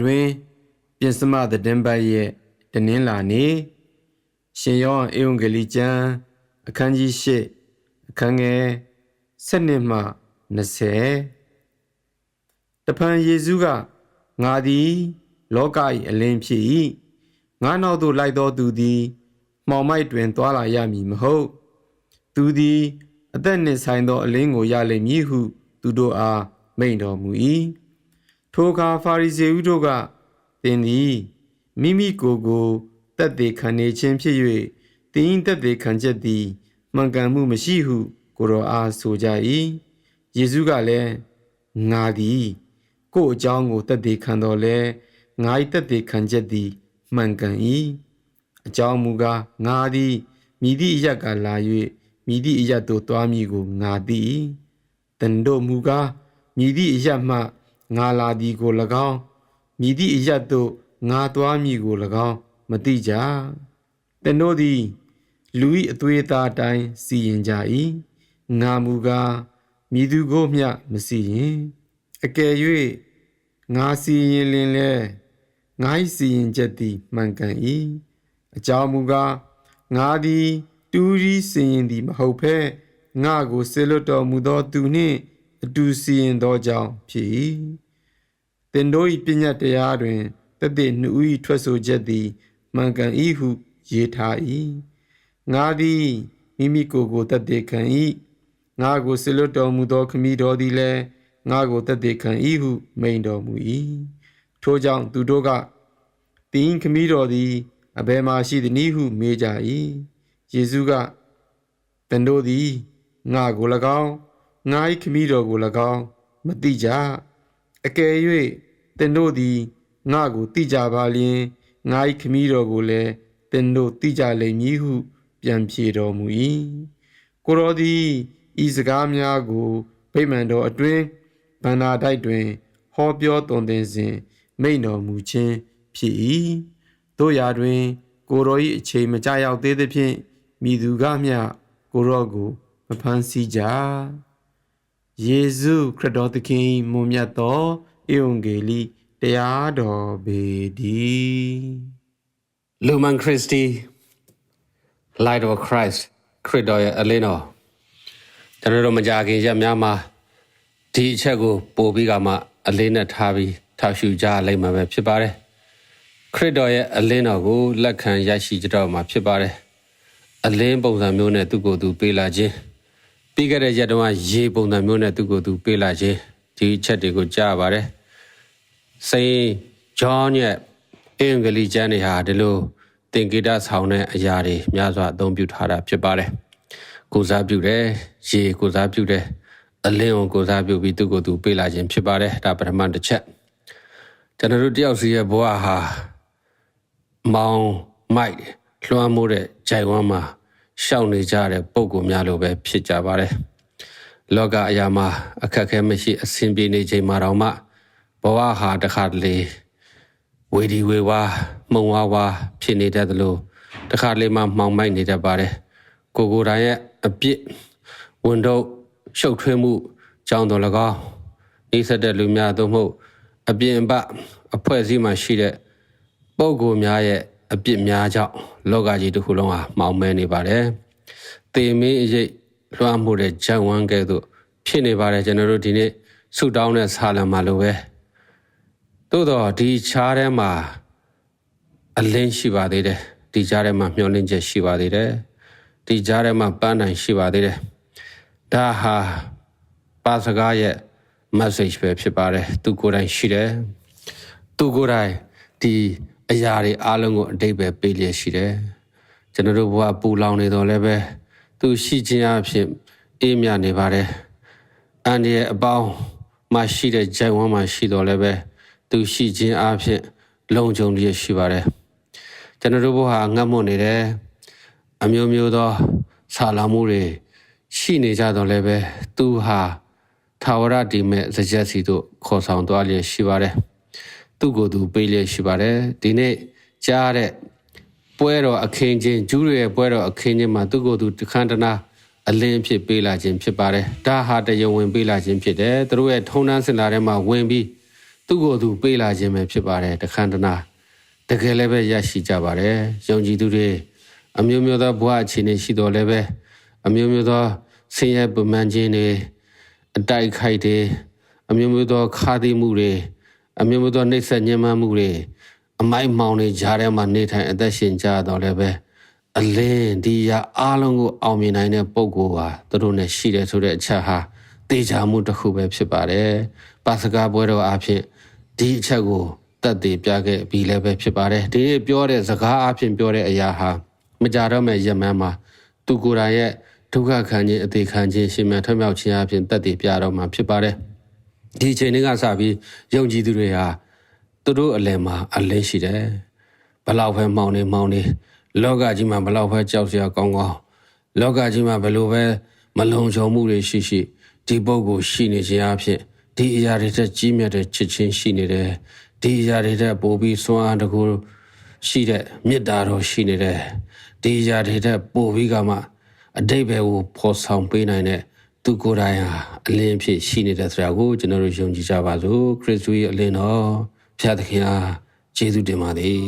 တွင်ပြင်စမသတင်းပတ်ရဲ့တနင်္လာနေ့ရှင်ယောဟန်ဧဝံဂေလိကျမ်းအခန်းကြီး၈အခန်းငယ်7မှ20တဖန်ယေရှုကငါသည် လောက၏အလင်းဖြစ်၏ငါနောက်သို့လိုက်သောသူသည်မှောင်မိုက်တွင်သွာလာရမည်မဟုတ်သူသည်အသက်နှင့်ဆိုင်သောအလင်းကိုရလိမ့်မည်ဟု သူတို့အားမိန့်တော်မူ၏ ထိုအခါဖာရိဇေဥတို့ကသင်သည်မိမိကိုယ်ကိုတက်သေးခံနေခြင်းဖြစ်၍တင်း၏တက်သေးခံချက်သည်မှန်ကန်မှုမရှိဟု ကိုတော်အားဆိုကြ၏ယေရှုကလည်းငါသည်ကိုယ်အကြောင်းကိုတက်သေးခံတော်လဲငါ၏တက်သေးခံချက်သည်မှန်ကန်၏အကြောင်းမူကားငါသည်မိသည့်အရက်ကလာ၍မိသည့်အရက်သို့သွားမည်ကိုငါသိ၏တန်တို့မူကားမိသည့်အရက်မှ ငါလာသည်ကို၎င်းမိသည့်အရက်သို့ငါသွားမည်ကို၎င်းမသိကြတန်တို့သည် လူ၏အသွေးသားအတိုင်းစီရင်ကြ၏ငါမူကားမိသူကိုမျှမစီရင်အကယ်၍ငါစီရင်လင်လဲငါ၏စီရင်ချက်သည်မှန်ကန်၏အကြောင်းမူကားငါသည် တူရီစီရင်သည်မဟုတ်ဘဲငါကိုဆေလွတ်တော်မူသောသူနှင့် အတူစီရင်သောကြောင့်ဖြစ်၏တင်တို့၏ပညာတရားတွင်တသက်နှူ၏ထွက်ဆိုချက်သည်မှန်ကန်၏ဟုရေးထား၏ငါသည်မိမိကိုယ်ကိုတသက်ခံ၏ငါကိုဆေလွတ်တော်မူသောခမည်းတော်သည်လည်းငါကိုတသက်ခံ၏ဟုမိန်တော်မူ၏ထိုကြောင့်သူတို့ကတင်းခမည်းတော်သည်အဘယ်မှရှိသည်နည်းဟုမေးကြ၏ယေရှုကတန်တို့သည်ငါကို၎င်း ငါ၏ခမည်းတော်ကို၎င်းမသိကြအကယ်၍တင်တို့သည်ငါကိုသိကြပါလျင်ငါ၏ခမည်းတော်ကိုလည်းတင်တို့သိကြလိမ့်မည်ဟု ပြန်ဖြေတော်မူ၏ကိုတော်သည်ဤစကားများကိုဗိမာန်တော်အတွင်းဗန္နာတိုက်တွင် ဟောပြောသွန်သင်စဉ်မိန့်တော်မူခြင်းဖြစ်၏တို့ရာတွင် ကိုတော်၏အချိန်မကြရောက်သေးသဖြင့်မိသူကမျှကိုရော့ကိုမဖမ်းဆီးကြ ယေရှုခရစ်တော်သခင်၏မွန်မြတ်သောဧဝံဂေလိတရားတော်ပေတည်း Lumen Christi Light of Christ ခရစ်တော်ရဲ့အလင်းတော်ကျွန်တော်တို့မကြခင်ရက်များမှာဒီအချက်ကိုပို့ပြီးကမှအလင်းနဲ့ထားပြီးထောက်ရှုကြလိမ့်မှာပဲဖြစ်ပါတယ်ခရစ်တော်ရဲ့အလင်းတော်ကိုလက်ခံရရှိကြတော့မှာဖြစ်ပါတယ်အလင်းပုံစံမျိုးနဲ့သူ့ကိုယ်သူပေးလာခြင်း ပြီးခဲ့တဲ့ရက်တုန်းကရေပုံစံမျိုးနဲ့သူ့ကိုယ်သူပေးလာခြင်းဒီအချက်တွေကိုကြားပါတယ်စိန်ဂျွန်ရဲ့အင်္ဂလိပ်ကျမ်းတွေဟာဒီလိုသင်္ကေတဆောင်တဲ့အရာတွေများစွာအသုံးပြုထားတာဖြစ်ပါတယ်ကိုစားပြုတယ်ရေကိုစားပြုတယ်အလင်းကိုကိုစားပြုပြီးသူ့ကိုယ်သူပေးလာခြင်းဖြစ်ပါတယ်ဒါပထမတစ်ချက်ကျွန်တော်တို့တယောက်စီရဲ့ဘဝဟာမောင်မိုက်လွှမ်းမိုးတဲ့ဂျိုင်ဝမ်းမှာ ရှောင်နေကြတဲ့ပုံကူများလိုပဲဖြစ်ကြပါတယ်။လောကအရာမှာအခက်အခဲမရှိအဆင်ပြေနေချိန်မှာတော့မှဘဝဟာတခါတလေဝေဒီဝေဝါမှုံဝါဝါဖြစ်နေတတ်သလိုတခါတလေမှမှောင်မိုက်နေတတ်ပါတယ်။ကိုကိုယ်တိုင်ရဲ့အပြစ်ဝန်တော့ရှုပ်ထွေးမှုကြောင့်တော်၎င်းဤဆက်တဲ့လူများသို့မဟုတ်အပြင်ပအဖွဲ့အစည်းမှာရှိတဲ့ပုံကိုများရဲ့ အပြစ်များကြောင့်လောကကြီးတစ်ခုလုံးဟာမှောင်မဲနေပါတယ်။တေမင်းအရေးလွှမ်းမှုတဲ့ဂျန်ဝမ်ကဲ့သို့ဖြစ်နေပါတယ်ကျွန်တော်တို့ဒီနေ့ဆုတောင်းတဲ့ဆာလံမှာလိုပဲ။သို့တော့ဒီခြားထဲမှာအလင်းရှိပါသေးတယ်။ဒီခြားထဲမှာမျောလင့်ချက်ရှိပါသေးတယ်။ဒီခြားထဲမှာပန်းတိုင်ရှိပါသေးတယ်။ဒါဟာပါစကားရဲ့ message ပဲဖြစ်ပါတယ်။သူကိုယ်တိုင်ရှိတယ်။သူကိုယ်တိုင်ဒီ အရာတွေအားလုံးကိုအတိတ်ပဲပေးလျက်ရှိတယ်။ကျွန်တော်တို့ဘဝပူလောင်နေတော့လည်းပဲသူရှိခြင်းအဖြစ်အေးမြနေပါတယ်။အန်ဒီရဲ့အပေါင်းမှရှိတဲ့ဂျိုင်ဝမ်းမှရှိတော့လည်းပဲသူရှိခြင်းအဖြစ်လုံခြုံရရှိပါတယ်။ကျွန်တော်တို့ဘဝငတ်မွတ်နေတယ်။အမျိုးမျိုးသောဆာလာမှုတွေရှိနေကြတော့လည်းပဲသူဟာသာဝရဒီမဲ့စကြက်စီတို့ခေါ်ဆောင်သွားလျက်ရှိပါတယ်။ သူ့ကိုယ်သူပေးလျက်ရှိပါတယ်ဒီနေ့ကြားတဲ့ပွဲတော်အခင်းချင်းဂျူးတွေရဲ့ပွဲတော်အခင်းချင်းမှာသူ့ကိုယ်သူတခန်းတနာအလင်းဖြစ်ပေးလာခြင်းဖြစ်ပါတယ်ဒါဟာတရားဝင်ပေးလာခြင်းဖြစ်တယ်သူတို့ရဲ့ထုံနှန်းစင်လာထဲမှာဝင်ပြီးသူသူ့ကိုယ်သူပေးလာခြင်းပဲဖြစ်ပါတယ်တခန္တနာတကယ်လည်းပဲရရှိကြပါတယ်ယုံကြည်သူတွေအမျိုးမျိုးသောဘဝအခြေအနေရှိတော်လည်းပဲအမျိုးမျိုးသောဆင်းရဲပမှန်ခြင်းတွေအတိုက်ခိုက်တွေအမျိုးမျိုးသောခါးသီးမှုတွေ အမျိုးမျိုးသောနှိပ်စက်ညှဉ်းပန်းမှုတွေအမိုက်မောင်တွေကြားထဲမှာနေထိုင်အသက်ရှင်ကြတော့လည်းပဲအလင်းဒီရအားလုံးကိုအောင်မြင်နိုင်တဲ့ပုံကိုဟာသူတို့နဲ့ရှိတယ်ဆိုတဲ့အချက်ဟာတေချာမှုတစ်ခုပဲဖြစ်ပါတယ်ပါစကားပွဲတော်အဖြစ်ဒီအချက်ကိုတက်တည်ပြခဲ့ပြီးလည်းပဲဖြစ်ပါတယ်ဒီနေ့ပြောတဲ့စကားအဖြစ်ပြောတဲ့အရာဟာမကြတော့မဲ့ရမန်းမှာသူကိုယ်တိုင်ရဲ့ဒုက္ခခံခြင်းအသေးခံခြင်းရှင်မထွတ်မြောက်ခြင်းအဖြစ်တက်တည်ပြတော့မှာဖြစ်ပါတယ် ဒီအချိန်လေးကစပြီးယုံကြည်သူတွေဟာသူတို့အလယ်မှာအလင်းရှိတယ်ဘလောက်ပဲမှောင်နေမှောင်နေလောကကြီးမှာဘလောက်ပဲကြောက်စရာကောင်းကောင်းလောကကြီးမှာဘလို့ပဲမလုံခြုံမှုတွေရှိရှိဒီပုဂ္ဂိုလ်ရှိနေခြင်းအဖြစ်ဒီအရာတွေတက်ကြီးမြတ်တဲ့ချစ်ချင်းရှိနေတယ်ဒီအရာတွေတက်ပို့ပြီးစွမ်းအားတကူရှိတဲ့မေတ္တာတော်ရှိနေတယ်ဒီအရာတွေတက်ပို့ပြီးကမှအတိတ်ဘယ်ကိုဖော်ဆောင်ပေးနိုင်တဲ့ သူကိုယ်တိုင်ဟာအလင်းဖြစ်ရှိနေတဲ့ဆရာကိုကျွန်တော်တို့ယုံကြည်ကြပါစို့ခရစ်သူရဲ့အလင်းတော်ဖျားသခင်အားကျေးဇူးတင်ပါတယ်